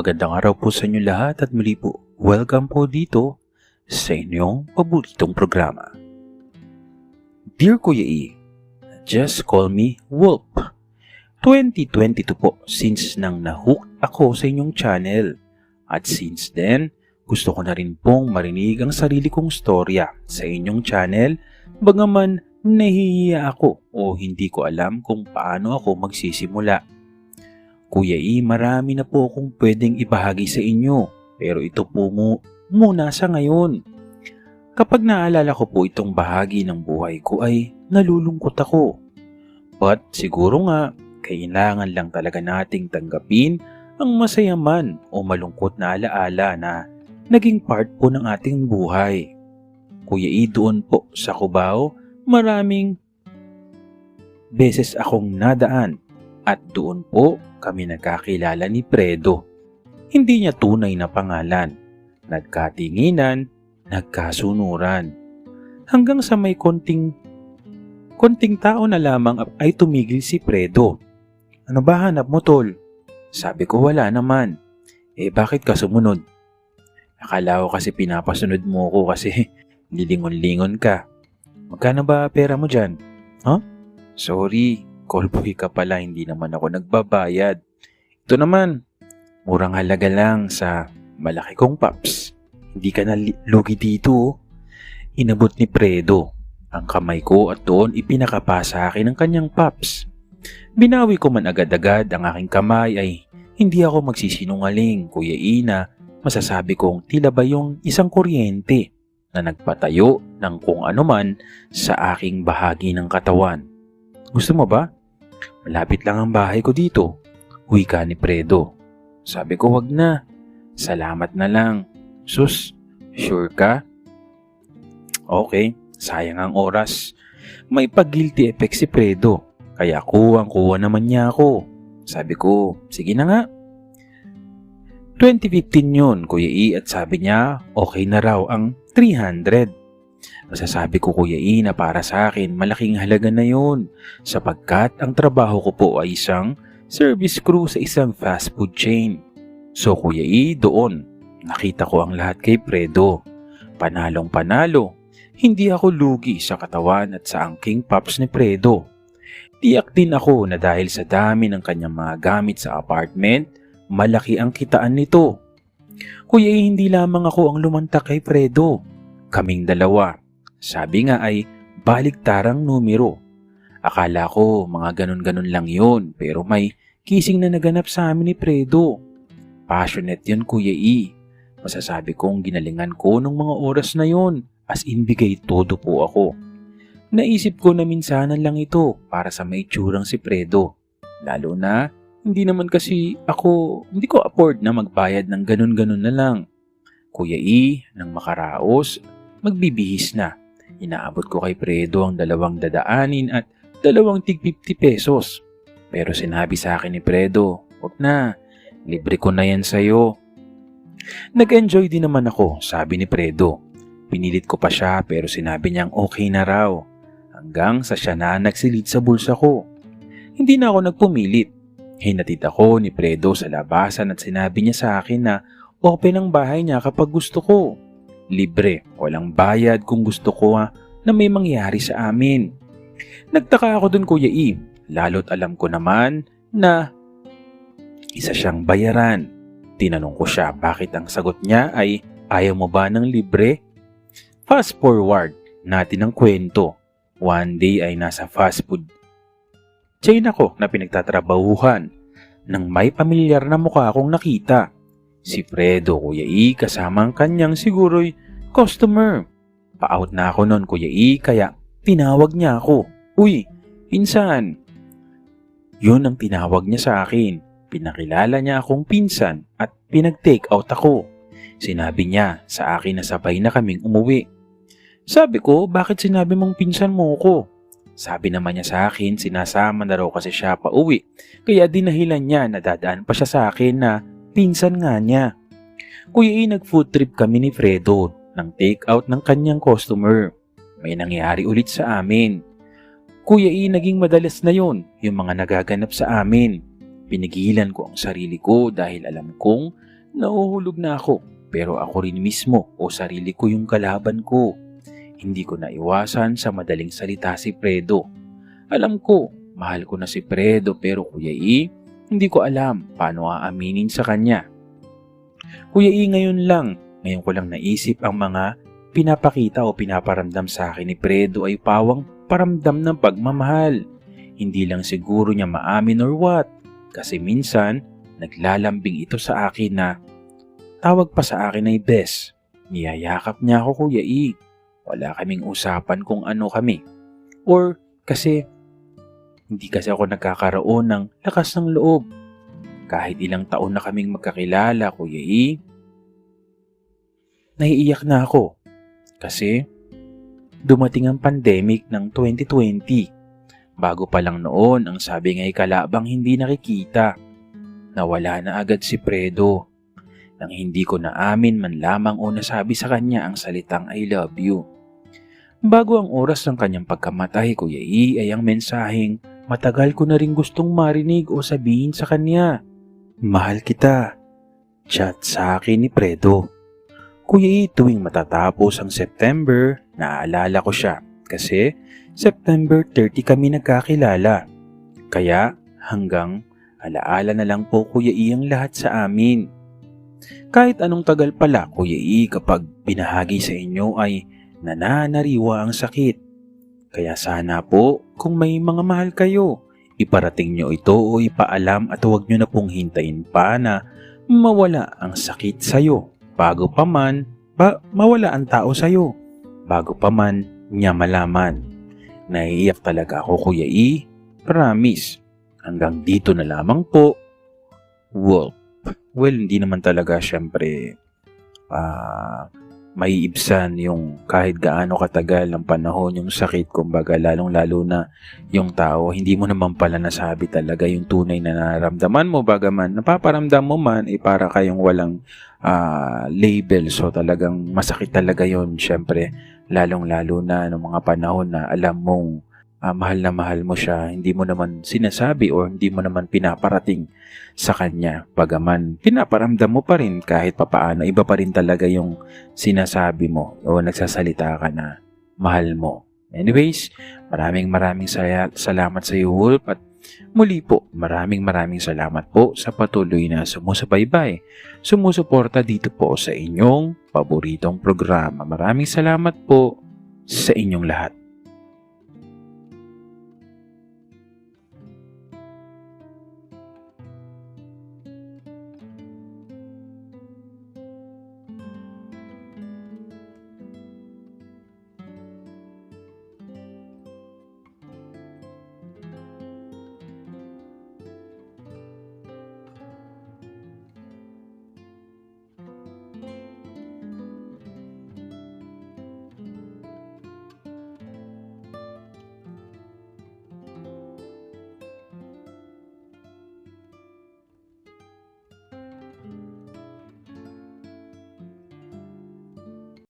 Magandang araw po sa inyo lahat at muli po, welcome po dito sa inyong paboritong programa. Dear Kuya E, just call me Wolf. 2022 po since nang nahook ako sa inyong channel. At since then, gusto ko na rin pong marinig ang sarili kong storya sa inyong channel bagaman nahihiya ako o hindi ko alam kung paano ako magsisimula. Kuya E, marami na po akong pwedeng ibahagi sa inyo, pero ito po mo muna sa ngayon. Kapag naalala ko po itong bahagi ng buhay ko ay nalulungkot ako. But siguro nga, kailangan lang talaga nating tanggapin ang masaya man o malungkot na alaala na naging part po ng ating buhay. Kuya E, doon po sa Cubao, maraming beses akong nadaan at doon po kami nagkakilala ni Predo. Hindi niya tunay na pangalan. Nagkatinginan, nagkasunuran. Hanggang sa may konting konting tao na lamang ay tumigil si Predo. Ano ba hanap mo tol? Sabi ko wala naman. Eh bakit ka sumunod? Akala ko kasi pinapasunod mo ko kasi lilingon-lingon ka. Magkano ba pera mo dyan? Huh? Sorry, callboy ka pala, hindi naman ako nagbabayad. Ito naman, murang halaga lang sa malaki kong paps. Hindi ka na lugi dito. oh. Inabot ni Predo. Ang kamay ko at doon ipinakapa sa akin ang kanyang paps. Binawi ko man agad-agad ang aking kamay ay hindi ako magsisinungaling, Kuya Ina. Masasabi kong tila ba yung isang kuryente na nagpatayo ng kung anuman sa aking bahagi ng katawan. Gusto mo ba? Malapit lang ang bahay ko dito. Uwi ka ni Predo. Sabi ko wag na. Salamat na lang. Sus, sure ka? Okay, sayang ang oras. May pag-guilty effect si Predo. Kaya kuwang-kuwa naman niya ako. Sabi ko, sige na nga. 2015 yun, Kuya E, at sabi niya, okay na raw ang 300. Masasabi ko Kuya E na para sa akin malaking halaga na yun sapagkat ang trabaho ko po ay isang service crew sa isang fast food chain. So Kuya E, doon nakita ko ang lahat kay Predo. Panalong panalo, hindi ako lugi sa katawan at sa angking pops ni Predo. Tiyak din ako na dahil sa dami ng kanyang mga gamit sa apartment, malaki ang kitaan nito. Kuya E, hindi lamang ako ang lumantak kay Predo. Kaming dalawa. Sabi nga ay baliktarang numero. Akala ko mga ganon-ganon lang yun pero may kissing na naganap sa amin ni Predo. Passionate yun Kuya E. Masasabi kong ginalingan ko nung mga oras na yon as in todo po ako. Naisip ko na minsanan lang ito para sa maitsurang si Predo. Lalo na hindi naman kasi ako, hindi ko afford na magbayad ng ganun-ganun na lang. Kuya E, nang makaraos, magbibihis na. Inaabot ko kay Predo ang dalawang dadaanin at dalawang tig 50 pesos. Pero sinabi sa akin ni Predo, wag na, libre ko na yan sa'yo. Nag-enjoy din naman ako, sabi ni Predo. Pinilit ko pa siya pero sinabi niyang okay na raw. Hanggang sa siya na nagsilid sa bulsa ko. Hindi na ako nagpumilit. Hinatid ako ni Predo sa labasan at sinabi niya sa akin na open ang bahay niya kapag gusto ko. Libre, walang bayad kung gusto ko ha, na may mangyari sa amin. Nagtaka ako dun Kuya E, lalo't alam ko naman na isa siyang bayaran. Tinanong ko siya bakit ang sagot niya ay ayaw mo ba ng libre? Fast forward natin ang kwento. One day ay nasa fast food chain ako na pinagtatrabahuhan nang may pamilyar na mukha akong nakita. Si Fredo, Kuya E, kasama ang kanyang siguro'y customer. Pa-out na ako noon, Kuya E, kaya tinawag niya ako. Uy, pinsan. Yun ang tinawag niya sa akin. Pinakilala niya akong pinsan at pinag-take out ako. Sinabi niya sa akin na sabay na kaming umuwi. Sabi ko, bakit sinabi mong pinsan mo ko? Sabi naman niya sa akin, sinasama na raw kasi siya pa uwi. Kaya dinahilan niya na dadaan pa siya sa akin na pinsan nga niya. Kuya E, nag-food trip kami ni Fredo ng take out ng kanyang customer. May nangyari ulit sa amin. Kuya E, naging madalas na yon yung mga nagaganap sa amin. Pinigilan ko ang sarili ko dahil alam kong Nauhulog na ako pero ako rin mismo o sarili ko yung kalaban ko. Hindi ko naiwasan sa madaling salita si Fredo. Alam ko, mahal ko na si Fredo pero Kuya E, hindi ko alam paano aaminin sa kanya. Kuya E ngayon lang, ngayon ko lang naisip ang mga pinapakita o pinaparamdam sa akin ni Fredo ay pawang paramdam ng pagmamahal. Hindi lang siguro niya maamin or what. Kasi minsan, naglalambing ito sa akin na tawag pa sa akin ay Bes. Niyayakap niya ako Kuya E. Wala kaming usapan kung ano kami. Or kasi hindi kasi ako nagkakaroon ng lakas ng loob. Kahit ilang taon na kaming magkakilala, Kuya E. Naiiyak na ako. Kasi dumating ang pandemic ng 2020. Bago pa lang noon, ang sabi nga'y kalabang hindi nakikita. Nawala na agad si Fredo. Nang hindi ko naamin man lamang o nasabi sa kanya ang salitang I love you. Bago ang oras ng kanyang pagkamatay, Kuya E, ay ang mensaheng matagal ko na rin gustong marinig o sabihin sa kanya. Mahal kita. Chat sa akin ni Fredo. Kuya E, tuwing matatapos ang September, naaalala ko siya kasi September 30 kami nagkakilala. Kaya hanggang alaala na lang po Kuya E ang lahat sa amin. Kahit anong tagal pala Kuya E kapag binahagi sa inyo ay nananariwa ang sakit. Kaya sana po kung may mga mahal kayo, iparating nyo ito o ipaalam at huwag nyo na pong hintayin pa na mawala ang sakit sa'yo bago pa man ba, mawala ang tao sa'yo bago pa man niya malaman. Naiiyak talaga ako Kuya E. Promise. Hanggang dito na lamang po. Wolf. Well, hindi naman talaga syempre ah maiibsan yung kahit gaano katagal ng panahon yung sakit kumbaga lalong lalo na yung tao hindi mo naman pala nasabi talaga yung tunay na nararamdaman mo. Bagaman napaparamdam mo man eh para kayong walang ah, label. So talagang masakit talaga yon syempre lalong lalo na ng mga panahon na alam mong ah, mahal na mahal mo siya hindi mo naman sinasabi or hindi mo naman pinaparating sa kanya. Bagaman, pinaparamdam mo pa rin kahit papaano. Iba pa rin talaga yung sinasabi mo o nagsasalita ka na mahal mo. Anyways, maraming maraming salamat sa iyo, Wolf. At muli po, maraming maraming salamat po sa patuloy na sumusubaybay. Sumusuporta dito po sa inyong paboritong programa. Maraming salamat po sa inyong lahat.